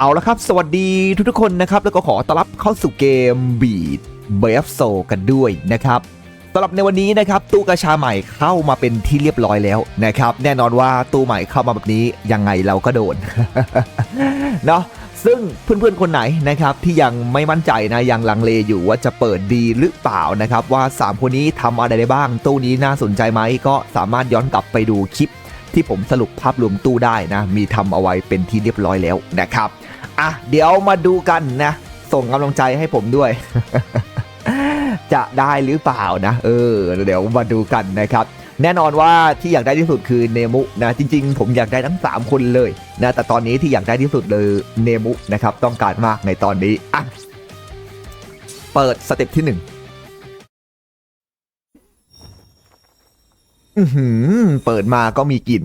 เอาละครับ สวัสดีทุกๆคนนะครับ แล้วก็ขอต้อนรับเข้าสู่เกมบีดเบฟโซกันด้วยนะครับสำหรับในวันนี้นะครับ ตู้กระชาใหม่เข้ามาเป็นที่เรียบร้อยแล้วนะครับ แน่นอนว่าตู้ใหม่เข้ามาแบบนี้ยังไงเราก็โดน เนาะซึ่งเพื่อนๆคนไหนนะครับที่ยังไม่มั่นใจนะยังลังเลอยู่ว่าจะเปิดดีหรือเปล่านะครับ ว่า 3 คนนี้ทำอะไรได้บ้าง ตู้นี้น่าสนใจไหมก็สามารถย้อนกลับไปดูคลิปที่ผมสรุปภาพรวมตู้ได้นะ มีทำเอาไว้เป็นที่เรียบร้อยแล้วนะครับ อะเดี๋ยวมาดูกันนะ ส่งกำลังใจให้ผมด้วย จะได้หรือเปล่านะ เออ เดี๋ยวมาดูกันนะครับ แน่นอนว่าที่อยากได้ที่สุดคือเนมุนะ จริง ๆ ผมอยากได้ทั้ง 3 คนเลยนะแต่ตอนนี้ที่อยากได้ที่สุดเลยเนมุนะครับ ต้องการมากในตอนนี้อะเปิดสเต็ปที่1อืมเปิดมาก็มีกลิ่น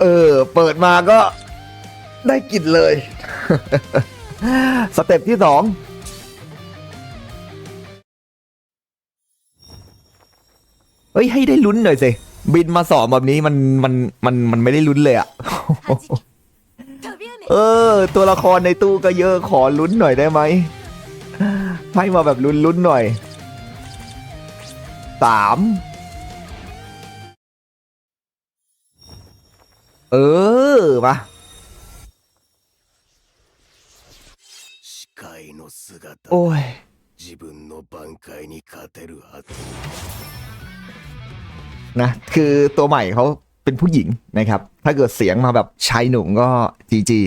เออ เปิดมาก็ได้กลิ่นเลย สเต็ปที่สองเฮ้ย ให้ได้ลุ้นหน่อยสิ บินมาสอบแบบนี้มันมันมันมันไม่ได้ลุ้นเลยอะเออ ตัวละครในตู้ก็เยอะขอลุ้นหน่อยได้ไหมให้มาแบบลุ้นลุ้นหน่อยสาม เออมาโอ้ยนะคือตัวใหม่เขาเป็นผู้หญิงนะครับ ถ้าเกิดเสียงมาแบบชายหนุ่มก็จีจี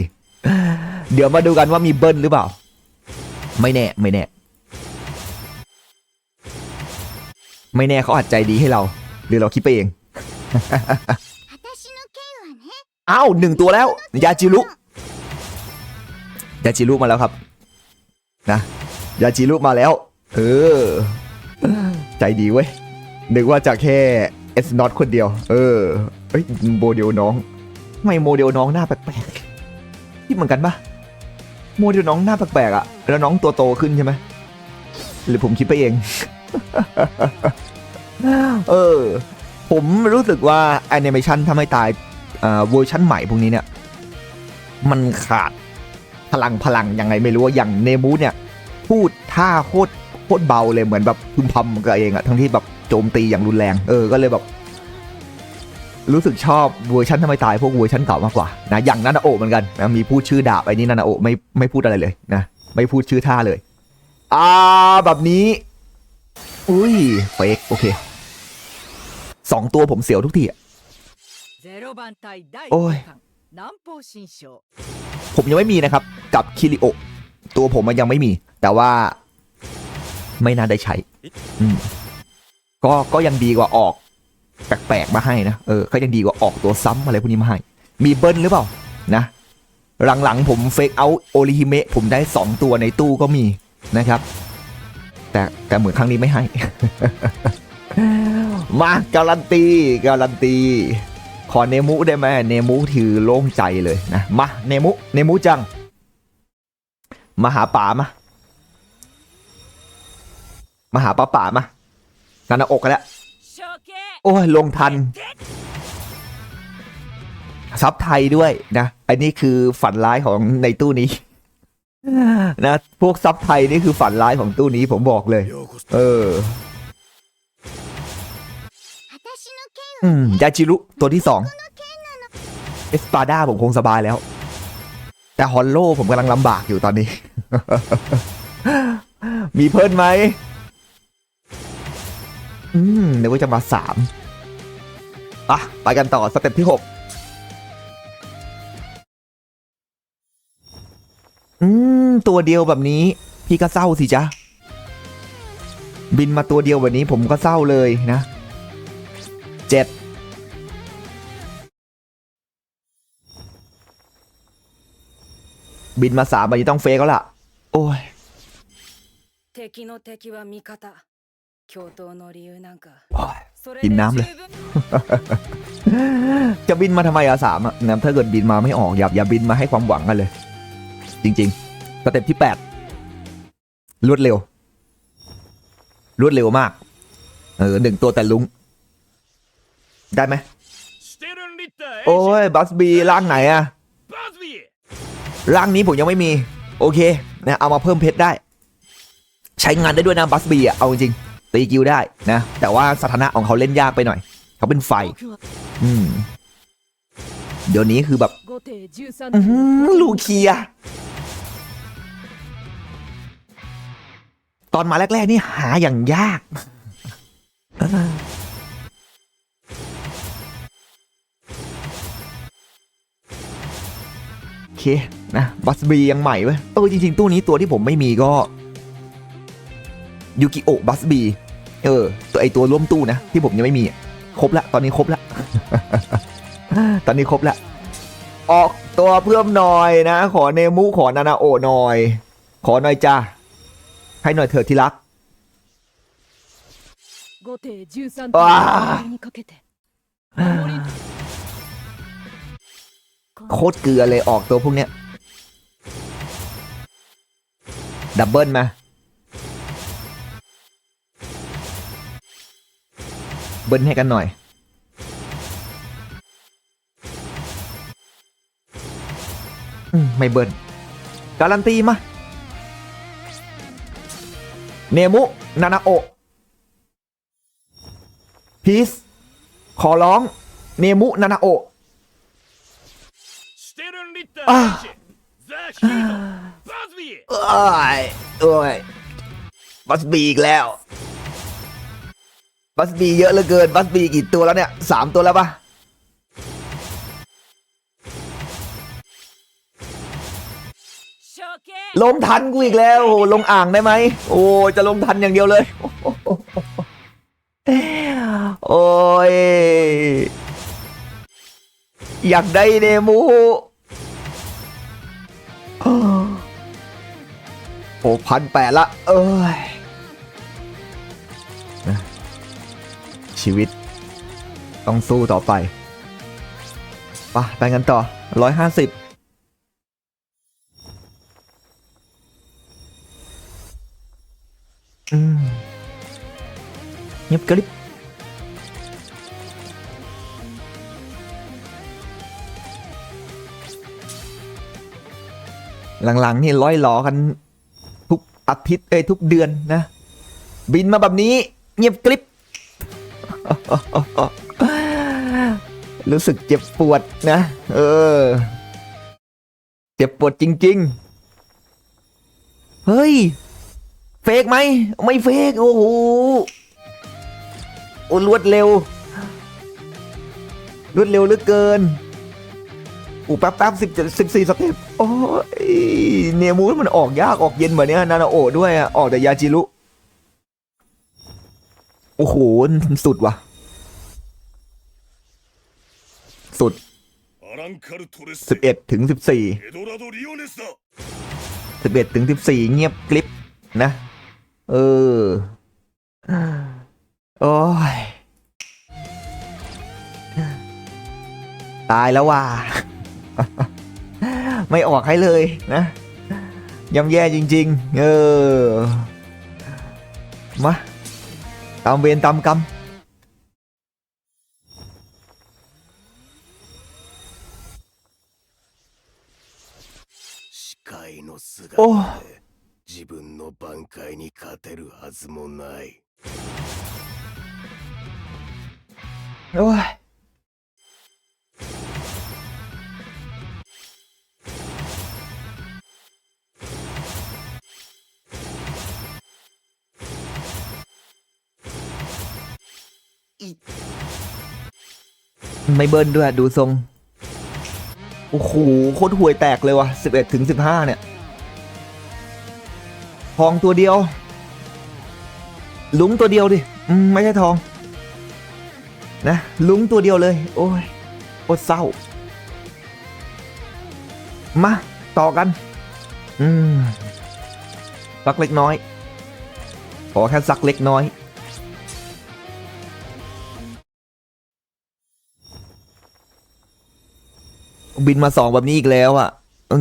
เดี๋ยวมาดูกันว่ามีเบิ้ลหรือเปล่า ไม่แน่ไม่แน่ ไม่แน่เขาอัดใจดีให้เรา หรือเราคิดไปเอง อ้าวหนึ่งตัวแล้ว ยาจิรุยาจิรุมาแล้วครับ นะยาจิรุมาแล้ว เออ ใจดีเว้ยนึกว่าจะแค่เอสนอตคนเดียว เออเอ้ยโมเดลน้องทำไมโมเดลน้องหน้าแปลกๆที่เหมือนกันปะโมเดลน้องหน้าแปลกๆอะแล้วน้องตัวโตขึ้นใช่ไหมหรือผมคิดไปเอง เออ ผมรู้สึกว่าแอนิเมชันทำให้ตาย เวอร์ชันใหม่พวกนี้เนี่ย มันขาดพลังพลังยังไงไม่รู้ว่าอย่างเนมูเนี่ย พูดท่าโคตรโคตรเบาเลยเหมือนแบบพึมพำกับเองอะทั้งที่แบบโจมตีอย่างรุนแรงเออก็เลยแบบ รู้สึกชอบเวอร์ชันทำไมตายพวกเวอร์ชันเก่ามากกว่านะอย่างนันนาโอเหมือนกันนะมีพูดชื่อดาบไอ้นี่นันนาโอไม่ไม่พูดอะไรเลยนะไม่พูดชื่อท่าเลยอ่าแบบนี้ อุ้ยเฟกโอเคสองตัวผมเสียวทุกทีอะ โอ้ยผมยังไม่มีนะครับ กับคิริโอ ตัวผมมันยังไม่มี แต่ว่า ไม่น่าได้ใช้ก็ก็ยังดีกว่าออก แปลกๆมาให้นะเออก็ยังดีกว่าออกตัวซ้ำอะไรพวกนี้มาให้ มีเบิ้ลหรือเปล่า นะ หลังๆผมเฟกเอาโอริฮิเมะผมได้ 2 ตัวในตู้ก็มีนะครับ แต่แต่เหมือนครั้งนี้ไม่ให้ มาการันตีการันตี ขอเนมุได้ไหมเนมุถือโล่งใจเลยนะมาเนมุเนมุจัง มาหาป่ามามาหาป้าป่ามางานอกกันแล้วโอ้ยลงทันซับไทยด้วยนะอันนี้คือฝันร้ายของในตู้นี้นะพวกซับไทยนี่คือฝันร้ายของตู้นี้ผมบอกเลย เออ อืมยาจิรุตัวที่สองเอสปาด้าผมคงสบายแล้ว แต่ฮอลโลผมกำลังลำบากอยู่ตอนนี้ มีเพิ่นไหมอืมเดี๋ยวว่าจะมาสามอะไปกันต่อสเต็ปที่หกอืม ตัวเดียวแบบนี้ พี่ก็เศร้าสิจ๊ะ บินมาตัวเดียวแบบนี้ผมก็เศร้าเลยนะเจ็ด บินมาสามใบนี้ต้องเฟกแล้วล่ะ โอ้ยกินน้ำเลย จะบินมาทำไมอะสามอะนะถ้าเกิดบินมาไม่ออกอย่าอย่าบินมาให้ความหวังกันเลย จริงๆสเต็ปที่แปดรวดเร็ว รวดเร็วมาก เออหนึ่งตัวแต่ลุง ได้ไหม โอ้ย บัสบีร่างไหนอะ ร่างนี้ผมยังไม่มี โอเคนะเอามาเพิ่มเพชรได้ ใช้งานได้ด้วยนะบัสบีอะเอาจริงตีกิลได้นะ แต่ว่าสถานะของเขาเล่นยากไปหน่อย เขาเป็นไฟ อืม เดี๋ยวนี้คือแบบลูเคีย ตอนมาแรก ๆ นี่หาอย่างยาก โอเค นะบัสบียังใหม่เว้ยเออจริงๆ ตู้นี้ตัวที่ผมไม่มีก็ยูกิโอบัสบีเออ ตัวไอตัวร่วมตู้นะ ที่ผมยังไม่มี ครบละ ตอนนี้ครบละ ตอนนี้ครบละ ออกตัวเพิ่มหน่อยนะ ขอเนมูขอนานาโอหน่อย ขอหน่อยจ้าให้หน่อยเถิดที่รักว้าโคตรเกลือเลยออกตัวพวกเนี้ย ดับเบิลมา เบิ้ลให้กันหน่อยอืมไม่เบิ้ลการันตีมา เนมุ นานาโอะพีซขอร้อง เนมุ นานาโอ บีโอ้ยโอ้ยบัสบีอีกแล้ว บัสบีเยอะเหลือเกิน บัสบีกี่ตัวแล้วเนี่ยสามตัวแล้วปะลงทันกูอีกแล้วโอ้ลงอ่างได้ไหม โอ้จะลงทันอย่างเดียวเลย โอ้ย อยากได้เนมู โอ้พันแปดละ เอ้ย ชีวิต ต้องสู้ต่อไปไปไปกันต่อร้อยห้าสิบเงียบกริบหลังๆ นี่ร้อยหลอกัน อาทิตย์เอ้ยทุกเดือนนะ บินมาแบบนี้ เงียบกริบรู้สึกเจ็บปวดนะ เออ เจ็บปวดจริง ๆ เฮ้ย เฟกไหม ไม่เฟก โอ้โหโอ้รวดเร็ว รวดเร็วเหลือเกิน อู้แป๊บแป๊บสิบเจ็ดสิบสี่สเต็ปโอ้ยเนมูมันออกยากออกเย็นเหมือนเนี้ยนานาโอด้วยอะออกแต่ยาจิรุโอ้โหสุดว่ะ สุดสิบเอ็ดถึงสิบสี่สิบเอ็ดถึงสิบสี่เงียบกลิปนะ เออ โอ้ย ตายแล้วว่า ไม่ออกให้เลยนะย่ำแย่จริง ๆ เออ มา ตามเวรตามกรรม 視界の姿おうで自分の挽回に勝てるはずもない โอ้ ไม่เบิ้ลด้วยดูทรง โอ้โหโคตรห่วยแตกเลยว่ะ11ถึง15 เนี่ยทองตัวเดียว ลุงตัวเดียวดิมไม่ใช่ทอง นะ ลุงตัวเดียวเลย โอ้ยโคตรเศร้า มา ต่อกัน อืมสักเล็กน้อย ขอแค่สักเล็กน้อย บินมาสองแบบนี้อีกแล้วอะ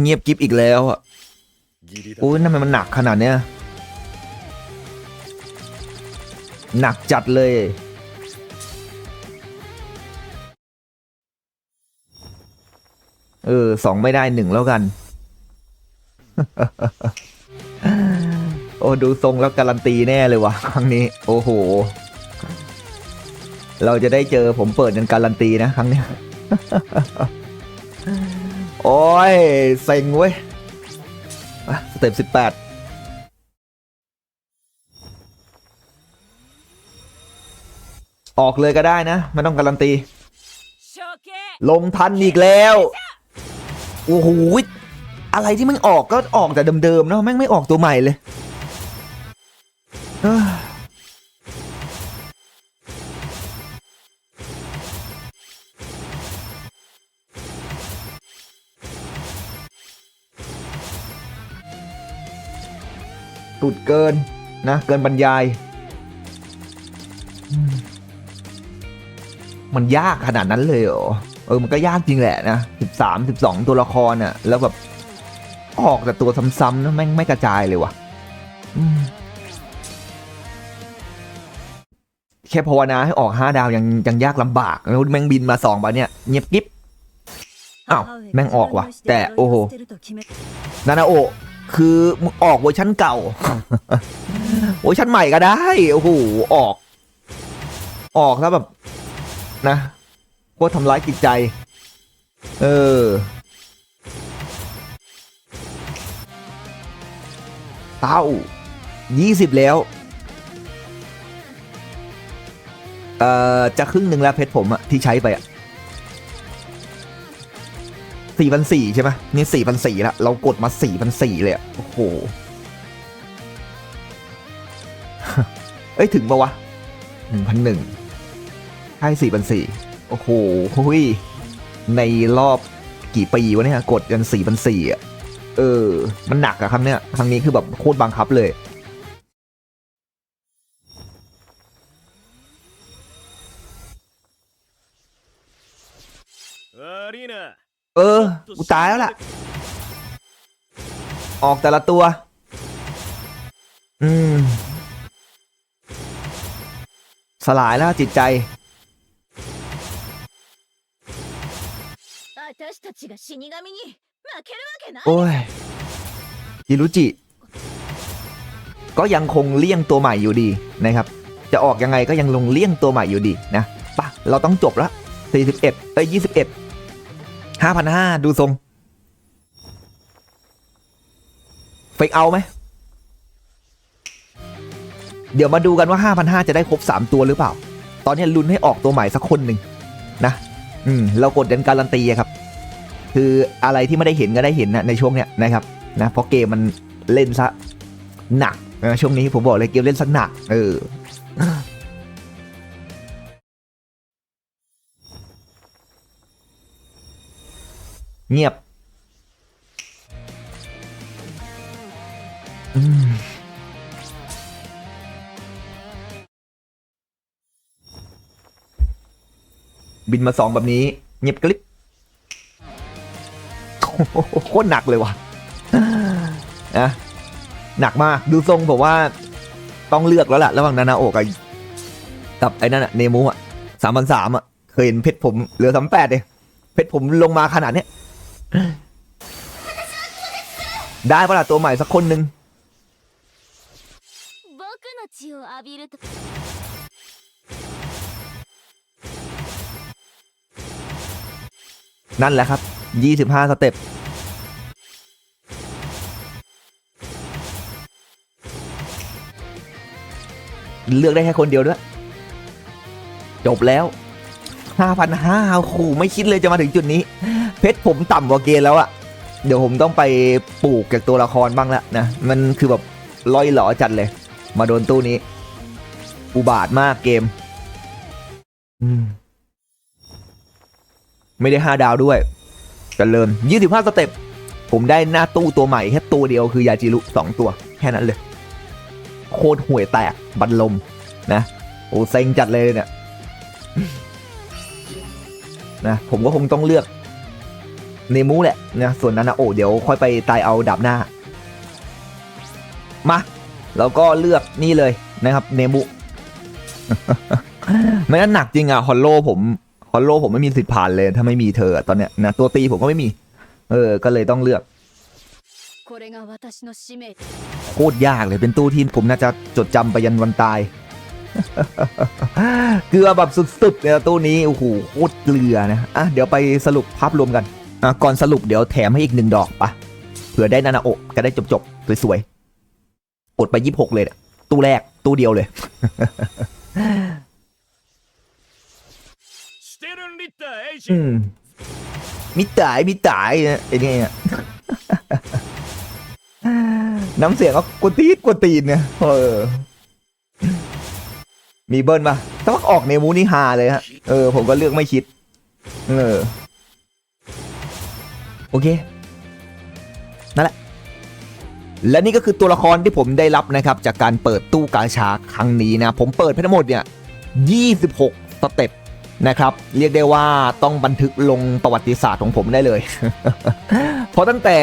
เงียบกิฟอีกแล้วอะโอ้ยทำไมมันหนักขนาดเนี้ยหนักจัดเลย เออสองไม่ได้หนึ่งแล้วกัน โอ้ดูทรงแล้วการันตีแน่เลยวะครั้งนี้ โอ้โห เราจะได้เจอผมเปิดเกันการันตีนะ ครั้งนี้ โอ้ยเซ็งเว้ยสเต็ปสิบแปดออกเลยก็ได้นะ ไม่ต้องการันตี ลงทันอีกแล้ว โอ้โห อะไรที่มันออกก็ออกแต่เดิมๆเนาะแม่งไม่ออกตัวใหม่เลย ตุดเกินนะ เกินบรรยายอืมมันยากขนาดนั้นเลยเหรอ เออ มันก็ยากจริงแหละนะสิบสามสิบสองตัวละครอะ่ะ แล้วแบบออกแต่ตัวซ้ำๆนะแม่งไม่กระจายเลยว่ะอืมแค่ภาวนาให้ออกห้าดาวยังยังยากลำบากแล้วแม่งบินมาสองบาทเนี่ยเงียบกิ๊บอ้าวแม่งออกว่ะ แต่โอ้โหนานาโอะ คือมึงออกเวอร์ชันเก่าเวอร์ชันใหม่ก็ได้โอ้โหออก ออกแล้วแบบนะโคตรทำร้ายจิตใจ เออเต้ายี่สิบแล้วเอ่อจะครึ่งหนึ่งแล้วเพชรผมอะที่ใช้ไปอะ สี่พันสี่ใช่ไหมนี่สี่พันสี่ละเรากดมาสี่พันสี่เลยโอ้โหเอ้ย ถึงปะวะหนึ่งพันหนึ่งใช่สี่พันสี่โอ้โหหุยในรอบกี่ปีวะเนี่ย กดกันสี่พันสี่อะ เออ มันหนักอะครั้งเนี้ย ครั้งนี้คือแบบโคตรบังคับเลย เออ กูตายแล้วล่ะ ออกแต่ละตัว อืม สลายแล้วจิตใจ โอ้ยจิรุจิ ก็ยังคงเลี่ยงตัวใหม่อยู่ดีนะครับ จะออกยังไงก็ยังลงเลี่ยงตัวใหม่อยู่ดีนะปะเราต้องจบละ41เอ้ย21 5,500ดูทรงเฟกเอาไหม เดี๋ยวมาดูกันว่า 5,500 จะได้ครบ 3 ตัวหรือเปล่า ตอนนี้ลุ้นให้ออกตัวใหม่สักคนหนึ่งนะ อืม เรากดกันการันตีครับ คืออะไรที่ไม่ได้เห็นก็ได้เห็นนะในช่วงเนี้ยนะครับนะเพราะเกมมันเล่นซะหนักนะช่วงนี้ผมบอกเลยเกมเล่นซะหนัก เออ เงียบบินมาสองแบบนี้ เงียบกริบโคตรหนักเลยว่ะนะหนักมากดูทรงผมว่าต้องเลือกแล้วล่ะ ระหว่างนานาโอกกับกับไอ้นั่นอะเนมูอะสามพันสามอะเคยเห็นเพชรผมเหลือสามแปดเลยเพชรผมลงมาขนาดเนี้ย ได้ปะล่ะตัวใหม่สักคนหนึ่งนั่นแหละครับ 25 สเต็ปเลือกได้แค่คนเดียวด้วย จบแล้ว 5,500ขู่ไม่คิดเลยจะมาถึงจุดนี้ เพชรผมต่ำกว่าเกณฑ์แล้วอะเดี๋ยวผมต้องไปปลูกจากตัวละครบ้างละนะ มันคือแบบลอยหลอจัดเลย มาโดนตู้นี้ อุบาทมากเกมอืมไม่ได้ห้าดาวด้วยจเจริญยี่สิบห้าสเต็ป ผมได้หน้าตู้ตัวใหม่ แค่ตัวเดียวคือยาจิรุสองตัว แค่นั้นเลย โคตรห่วยแตก บันลม นะ โอ้เซ็งจัดเลยเนี่ยนะ ผมก็คงต้องเลือก เนมูแหละนะส่วนนั้นนะโอ้เดี๋ยวค่อยไปตายเอาดับหน้า มาแล้วก็เลือกนี่เลยนะครับเนมูไม่นั้นหนักจริงอะฮอลโลผมฮอลโลผมไม่มีสิทธิ์ผ่านเลยถ้าไม่มีเธอตอนเนี้ยนะตัวตีผมก็ไม่มี เออ ก็เลยต้องเลือกโคตรยากเลยเป็นตู้ที่ผมน่าจะจดจำไปยันวันตาย เกลือแบบสุดๆเนี่ยตู้นี้โอ้โหโคตรเกลือนะอะเดี๋ยวไปสรุปภาพรวมกัน ก่อนสรุปเดี๋ยวแถมให้อีกหนึ่งดอกปะเผื่อได้นานาโอก็ได้จบๆสวยๆกดไปยี่สิบหกเลยตู้แรกตู้เดียวเลยมิตายมิตายไอ้นี่น้ำเสียงก็กวตีดกวตีนเนี่ยเออมีเบิร์นปะต้องออกในมูนี่ฮาเลยฮะ เออ ผมก็เลือกไม่คิด เออ โอเค นั่นแหละ และนี่ก็คือตัวละครที่ผมได้รับนะครับ จากการเปิดตู้กาชาครั้งนี้นะ ผมเปิดไปทั้งหมดเนี่ย 26 สเต็ปนะครับ เรียกได้ว่าต้องบันทึกลงประวัติศาสตร์ของผมได้เลย เพราะตั้งแต่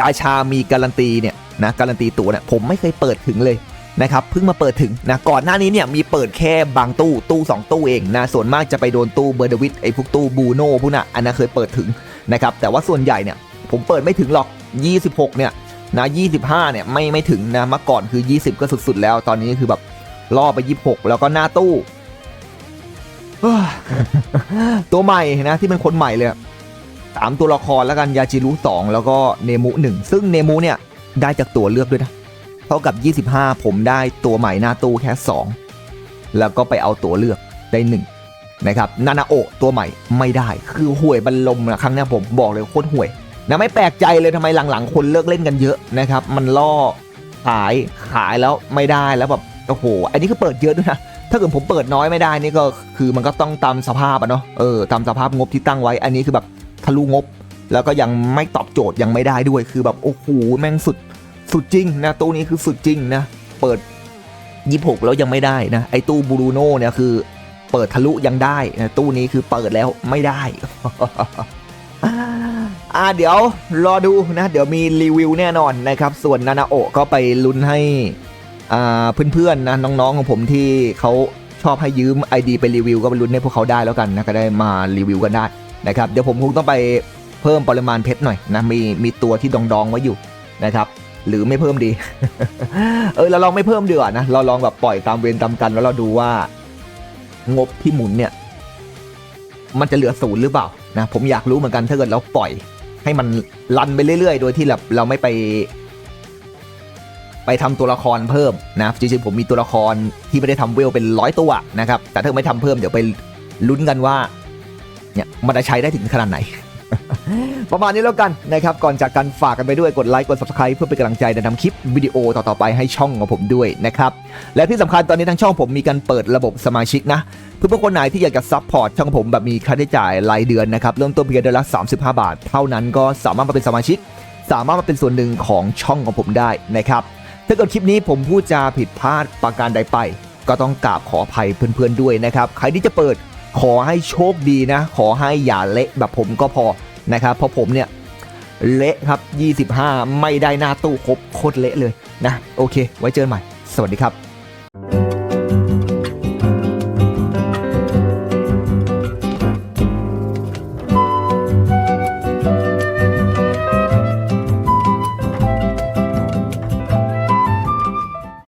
กาชามีการันตีเนี่ยนะการันตีตัวเนี่ยผมไม่เคยเปิดถึงเลยนะครับเพิ่งมาเปิดถึงนะก่อนหน้านี้เนี่ยมีเปิดแค่บางตู้ตู้สองตู้เองนะส่วนมากจะไปโดนตู้เบอร์เดวิดไอ้พวกตู้บูโน่พวกน่ะอันนั้นเคยเปิดถึง นะครับแต่ว่าส่วนใหญ่เนี่ยผมเปิดไม่ถึงหรอก 26 เนี่ยนะ 25 เนี่ยไม่ไม่ถึงนะเมื่อก่อนคือ 20 ก็สุดๆ แล้ว ตอนนี้คือแบบล่อไป 26 แล้วก็หน้าตู้ ตัวใหม่นะที่เป็นคนใหม่เลยสามตัวละครแล้วกันยาจิรุสองแล้วก็เนมุหนึ่งซึ่งเนมุเนี่ยได้จากตัวเลือกด้วยนะเท่ากับ 25 ผมได้ตัวใหม่หน้าตู้แค่ 2 แล้วก็ไปเอาตัวเลือกได้ 1 นะครับนานาโอะตัวใหม่ไม่ได้ คือห่วยบรรลมนะครั้งนี้ผมบอกเลยโคตรห่วยนะไม่แปลกใจเลยทำไมหลังๆ คนเลิกเล่นกันเยอะนะครับ มันล่อขายขายแล้วไม่ได้แล้วแบบโอ้โหอันนี้คือเปิดเยอะด้วยนะถ้าเกิดผมเปิดน้อยไม่ได้นี่ก็คือมันก็ต้องตามสภาพอะเนาะเออตามสภาพงบที่ตั้งไว้ อันนี้คือแบบทะลุงบ แล้วก็ยังไม่ตอบโจทย์ยังไม่ได้ด้วยคือแบบโอ้โหแม่งสุดสุดจริงนะตู้นี้คือสุดจริงนะเปิดยี่หกแล้วยังไม่ได้นะไอ้ตู้บูรูโน่เนี่ยคือ เปิดทะลุยังได้นะตู้นี้คือเปิดแล้วไม่ได้ อ่าเดี๋ยวรอดูนะ เดี๋ยวมีรีวิวแน่นอนนะครับ ส่วนนานาโอะก็ไปลุ้นให้อ่าเพื่อนๆนะน้องๆของผมที่เขาชอบให้ยืม ID ไปรีวิวก็ไปลุ้นให้พวกเขาได้แล้วกันนะก็ได้มารีวิวกันได้นะครับเดี๋ยวผมคงต้องไปเพิ่มปริมาณเพชรหน่อยนะมีมีตัวที่ดองๆไว้อยู่นะครับ หรือไม่เพิ่มดี เออเราลองไม่เพิ่มดีกว่านะเราลองแบบปล่อยตามเวรตามกันแล้วเราดูว่า งบที่หมุนเนี่ย มันจะเหลือศูนย์หรือเปล่านะผมอยากรู้เหมือนกันถ้าเกิดเราปล่อย ให้มันรันไปเรื่อยๆ โดยที่แบบเราไม่ไป ไปทำตัวละครเพิ่มนะจริงๆผมมีตัวละครที่ไม่ได้ทำเวลเป็นร้อยตัวนะครับ แต่ถ้าไม่ทำเพิ่มเดี๋ยวไปลุ้นกันว่า เนี่ยมันจะใช้ได้ถึงขนาดไหน ประมาณนี้แล้วกันนะครับก่อนจากกันฝากกันไปด้วยกดไลค์กด subscribe เพื่อเป็นกำลังใจในทำคลิปวิดีโอต่อๆไปให้ช่องของผมด้วยนะครับและที่สำคัญตอนนี้ทางช่องผมมีการเปิดระบบสมาชิกนะเพื่อคนไหนที่อยากจะซัพพอร์ตช่องผมแบบมีค่าใช้จ่ายรายเดือนนะครับเริ่มต้นเพียงเดือนละ 35 บาท เท่านั้นก็สามารถมาเป็นสมาชิก สามารถมาเป็นส่วนหนึ่งของช่องของผมได้นะครับถ้าเกิดคลิปนี้ผมพูดจาผิดพลาดประการใดไป ก็ต้องกราบขออภัยเพื่อนๆด้วยนะครับใครที่จะเปิดขอให้โชคดีนะ ขอให้อย่าเละแบบผมก็พอ นะครับเพราะผมเนี่ยเละครับ 25 ไม่ได้หน้าตู้ครบโคตรเละเลยนะ โอเค ไว้เจอกันใหม่ สวัสดีครับ